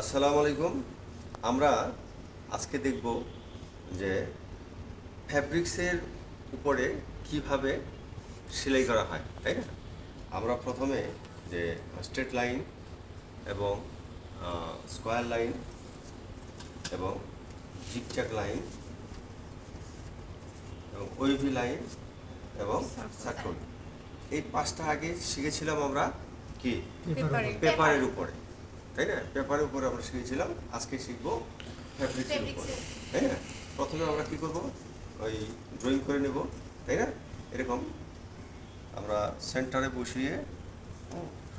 আসসালামু আলাইকুম। আমরা আজকে দেখব যে ফ্যাব্রিক্সের উপরে কীভাবে সেলাই করা হয় তাই না? আমরা প্রথমে যে স্ট্রেট লাইন এবং স্কোয়ার লাইন এবং জিগজ্যাগ লাইন এবং ওইভি লাইন এবং সার্কল এই পাঁচটা আগে শিখেছিলাম আমরা কি? পেপারে। পেপারের উপরে। তাই না? পেপারের উপরে আমরা শিখেছিলাম আজকে শিখব ফ্যাব্রিক্সের উপরে। তাই না? প্রথমে আমরা কি করব? ওই ড্রয়িং করে নেব তাই না? এরকম আমরা সেন্টারে বসিয়ে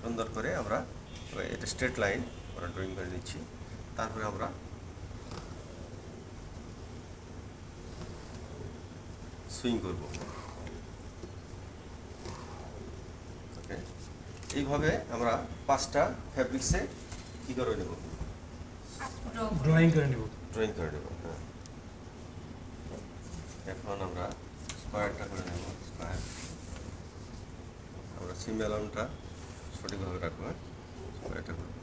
সুন্দর করে আমরা এটা স্ট্রেট লাইন আমরা ড্রয়িং করে নিচ্ছি। তারপরে আমরা সুইং করব। এইভাবে আমরা পাঁচটা ফ্যাব্রিক্সে কী করে নেব? ড্রয়িং করে নেব। ড্রয়িং করে নেব হ্যাঁ। এখন আমরা স্কোয়ারটা করে নেব স্কোয়ার আমরা সিম অ্যালাউনটা সঠিকভাবে রাখব হ্যাঁ। স্কোয়ারটা করব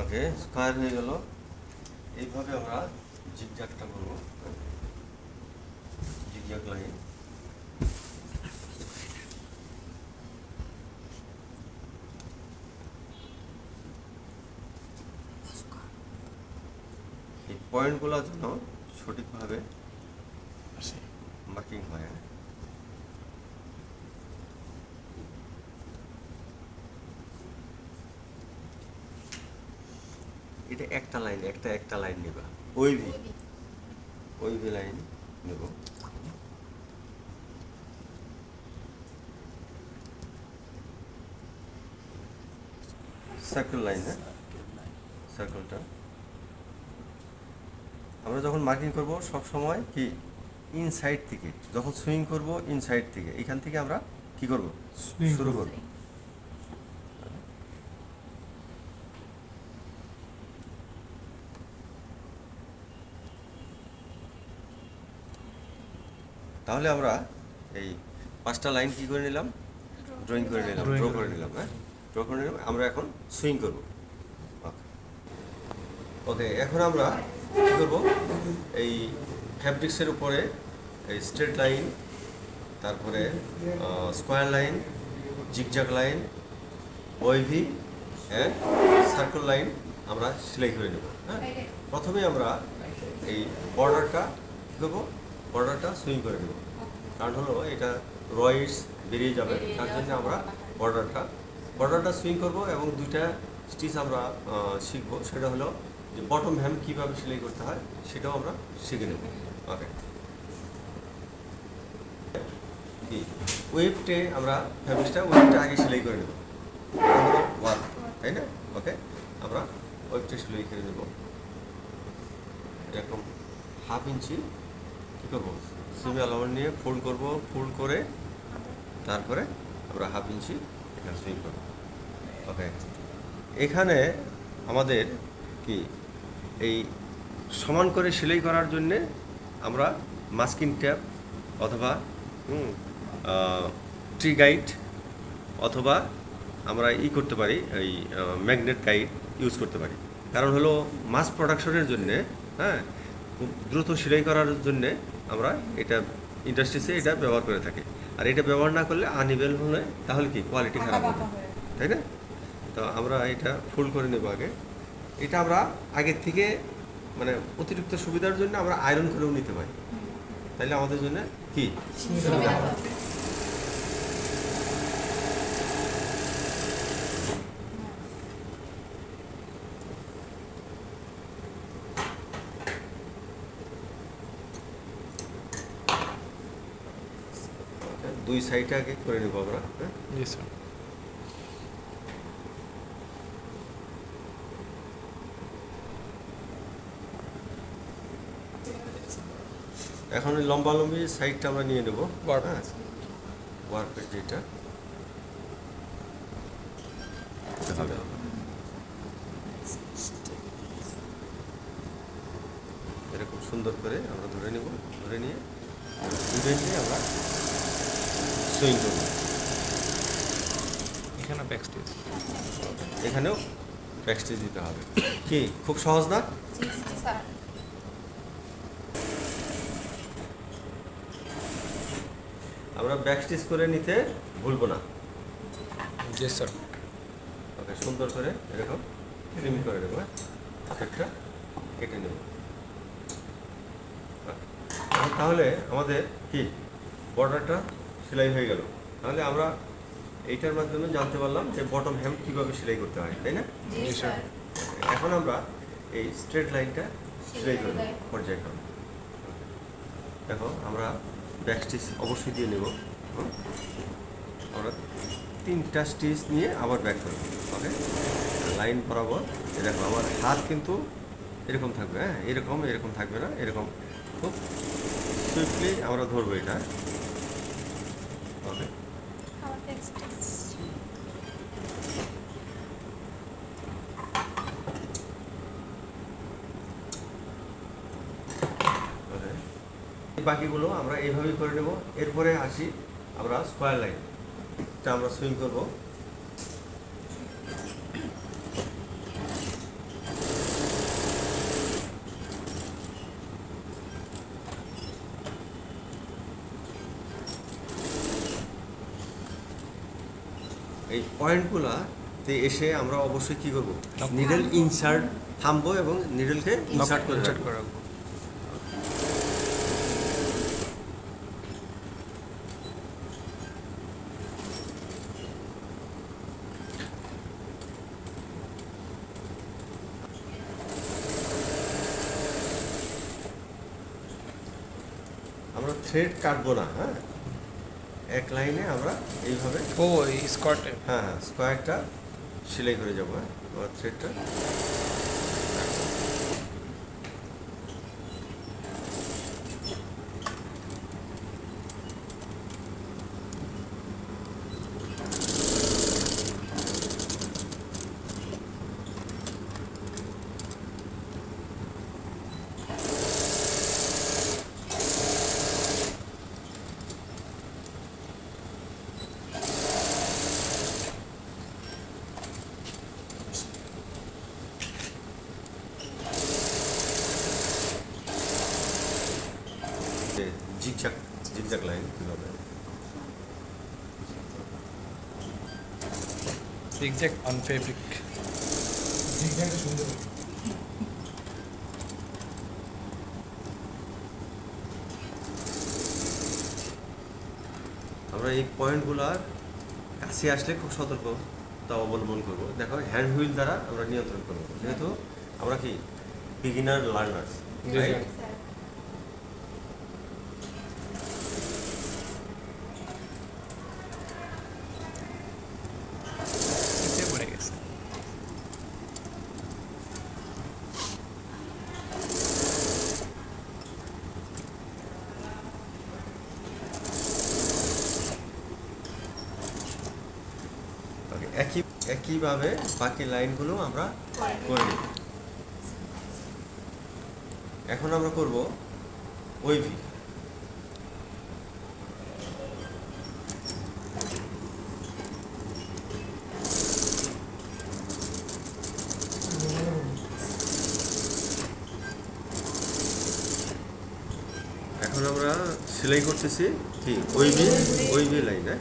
ওকে স্কোয়ার হয়ে গেল। এইভাবে আমরা জিগজ্যাগটা করব। জিগজ্যাগ লাইন এই পয়েন্টগুলো যেন সঠিকভাবে মার্কিং হয়। এটা একটা লাইন একটা একটা লাইন নেবা। ওই ভি ওই ভি লাইন নেব। সার্কেল লাইন হ্যাঁ? সার্কেলটা। আমরা যখন মার্কিং করব সব সময় কি? ইনসাইড থেকে। যখন সুইং করব ইনসাইড থেকে। এখান থেকে আমরা কি করব? শুরু করব। তাহলে আমরা এই পাঁচটা লাইন কি করে নিলাম? ড্রয়িং করে নিলাম ড্র করে নিলাম। হ্যাঁ? ড্র করে নিলাম আমরা এখন সুইং করব। ওকে এখন আমরা কী করব? এই ফ্যাব্রিক্সের উপরে এই স্ট্রেট লাইন তারপরে স্কোয়ার লাইন জিগজাগ লাইন ওইভি হ্যাঁ সার্কেল লাইন আমরা সেলাই করে নেব হ্যাঁ? প্রথমে আমরা এই বর্ডারটা কী করব? বর্ডারটা সুইং করে দেবো। কারণ হলো এটা রয়েস বেরিয়ে যাবে তার জন্য আমরা। বর্ডারটা বর্ডারটা সুইং করব এবং দুইটা স্টিচ আমরা শিখব। সেটা হলো যে বটম হ্যাম কীভাবে সেলাই করতে হয় সেটাও আমরা শিখে নেব। ওকে ওয়েবটে আমরা ফ্যাব্রিক্সটা ওয়েবটা আগে সেলাই করে নেব। ওয়ান তাই না? ওকে আমরা ওয়েবটা সেলাই করে নেব। এরকম হাফ ইঞ্চি কী করব। সিমি অ্যালাউন্ট নিয়ে ফোল্ড করব ফোল্ড করে তারপরে আমরা হাফ ইঞ্চি এখানে সুইং করব। ওকে এখানে আমাদের কি এই সমান করে সেলাই করার জন্যে আমরা মাস্কিং ট্যাপ অথবা ট্রি গাইড অথবা আমরা ই করতে পারি, এই ম্যাগনেট গাইড ইউজ করতে পারি। কারণ হলো মাস প্রোডাকশনের জন্যে হ্যাঁ খুব দ্রুত সেলাই করার জন্যে আমরা এটা ইন্ডাস্ট্রিসে এটা ব্যবহার করে থাকি। আর এটা ব্যবহার না করলে আনইভেল হলে তাহলে কি? কোয়ালিটি খারাপ হবে। তাই না? তো আমরা এটা ফুল করে নেব আগে। এটা আমরা আগের থেকে মানে অতিরিক্ত সুবিধার জন্য আমরা আয়রন করেও নিতে পারি। তাইলে আমাদের জন্য কি? সুবিধা দুই সাইডে আগে করে নেব আমরা হ্যাঁ? জি এখন ওই লম্বালম্বি সাইডটা আমরা নিয়ে নেব ওয়ার্কের হ্যাঁ? যেটা। এরকম সুন্দর করে আমরা ধরে নেব ধরে নিয়ে ধরে নিয়ে আমরা সুইং করব এখানে ব্যাক স্টেজ এখানেও ব্যাকস্টেজ দিতে হবে। কি? খুব সহজ না? আমরা ব্যাকস্টেজ করে নিতে ভুলবো না। জি স্যার ওকে সুন্দর করে এরকম ট্রিম করে নেব হ্যাঁ? হাতেরটা কেটে নেব। তাহলে আমাদের কি? বর্ডারটা সেলাই হয়ে গেল। তাহলে আমরা এইটার মাধ্যমে জানতে পারলাম যে বটম হ্যাম কীভাবে সেলাই করতে হয় তাই না? জি জি, স্যার এখন আমরা এই স্ট্রেট লাইনটা সেলাই করে নেব সেলাই। পর্যায়ক্রমে। দেখো আমরা ব্যাক স্টিচ অবশ্যই দিয়ে নেব। হুম? আমরা তিনটা স্টিচ নিয়ে আবার ব্যাক করব ওকে লাইন বরাবর দেখো আমার হাত কিন্তু এরকম থাকবে হ্যাঁ? এরকম এরকম থাকবে না এরকম। খুব সুইফটলি আমরা ধরবো এটা ওকে আমার টেক্সট ওকে এই বাকিগুলো আমরা এইভাবেই করে নেব। এরপরে আসি আমরা স্কোয়ার লাইন এটা আমরা সুইং করব। এই পয়েন্টগুলাতে এসে আমরা অবশ্যই কি করব? নিডল ইনসার্ট থামবো এবং নিডলকে ইনসার্ট করে রাখব। থ্রেড কাটবো না হ্যাঁ? এক লাইনে আমরা এইভাবে ও এই স্কর্টে হ্যাঁ হ্যাঁ স্কোয়ারটা সেলাই করে যাব হ্যাঁ? থ্রেডটা লাইন কীভাবে অন ফেব্রিক জিগজ্যাগটা সুন্দর আমরা এই পয়েন্টগুলার কাছে আসলে খুব সতর্কতা অবলম্বন করব। দেখো হ্যান্ড হুইল দ্বারা আমরা নিয়ন্ত্রণ করব। যেহেতু আমরা কি বিগিনার লার্নার্স জি, জি। স্যার নিচে পড়ে গেছে একই একইভাবে বাকি লাইনগুলো আমরা করে নিই এখন আমরা করব ওইভি এখন আমরা সেলাই করতেছি কি ওইভি ওইভি লাইন হ্যাঁ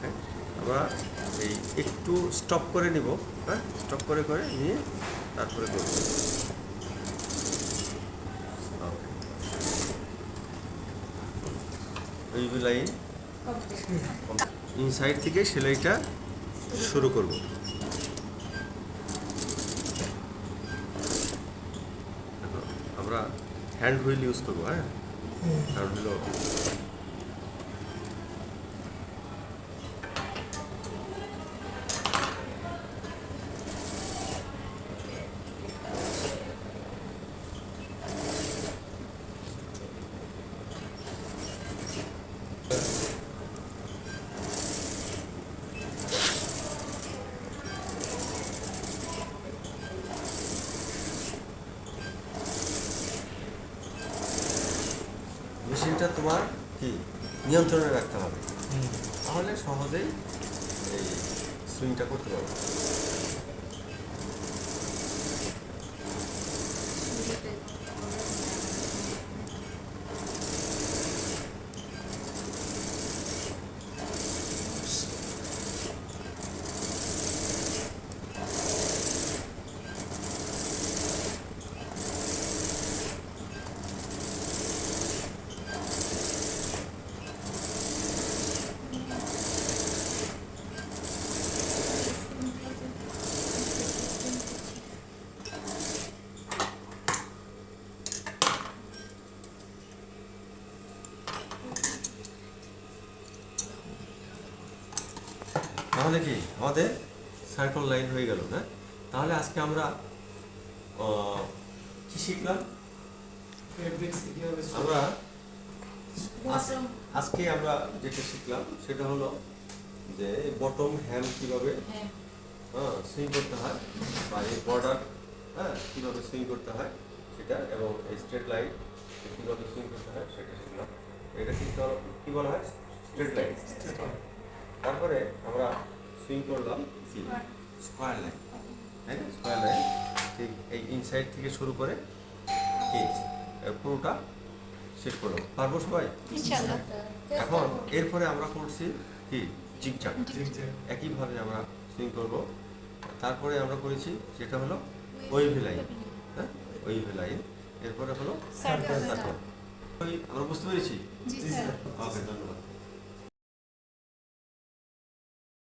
হ্যাঁ, আমরা এই একটু স্টপ করে নিব হ্যাঁ? স্টপ করে করে নিয়ে তারপরে করব। ওইভি লাইন ইনসাইড থেকে সেলাইটা শুরু করব। আমরা হ্যান্ড হুইল ইউজ করব হ্যাঁ? এটা তোমার কি? নিয়ন্ত্রণে রাখতে হবে। তাহলে সহজেই এই সুইংটা করতে পারবে। তাহলে কি? আমাদের সার্কেল লাইন হয়ে গেল না? তাহলে আজকে আমরা কি শিখলাম? আমরা আজ- আজকে আমরা যেটা শিখলাম সেটা হলো যে বটম হ্যাম কীভাবে হ্যাঁ সুইং করতে হয় বা এই বর্ডার হ্যাঁ কীভাবে সুইং করতে হয় সেটা এবং এই স্ট্রেট লাইন কীভাবে সুইং করতে হয় সেটা শিখলাম। এটা কিন্তু কী বলা হয়? স্ট্রেট লাইন তারপরে আমরা সুইং করলাম কি স্কোয়ার লাইন তাই না? স্কোয়ার লাইন ঠিক এই ইনসাইড থেকে শুরু করে পুরোটা শেষ করলাম। পারব সবাই? এখন এরপরে আমরা করছি কি? জিগজাগ। একইভাবে আমরা সুইং করব। তারপরে আমরা করেছি যেটা হলো ওয়েভি লাইন হ্যাঁ? ওয়েভি লাইন এরপরে হলো. সার্কেল ওই আমরা বুঝতে পেরেছি? ওকে ধন্যবাদ।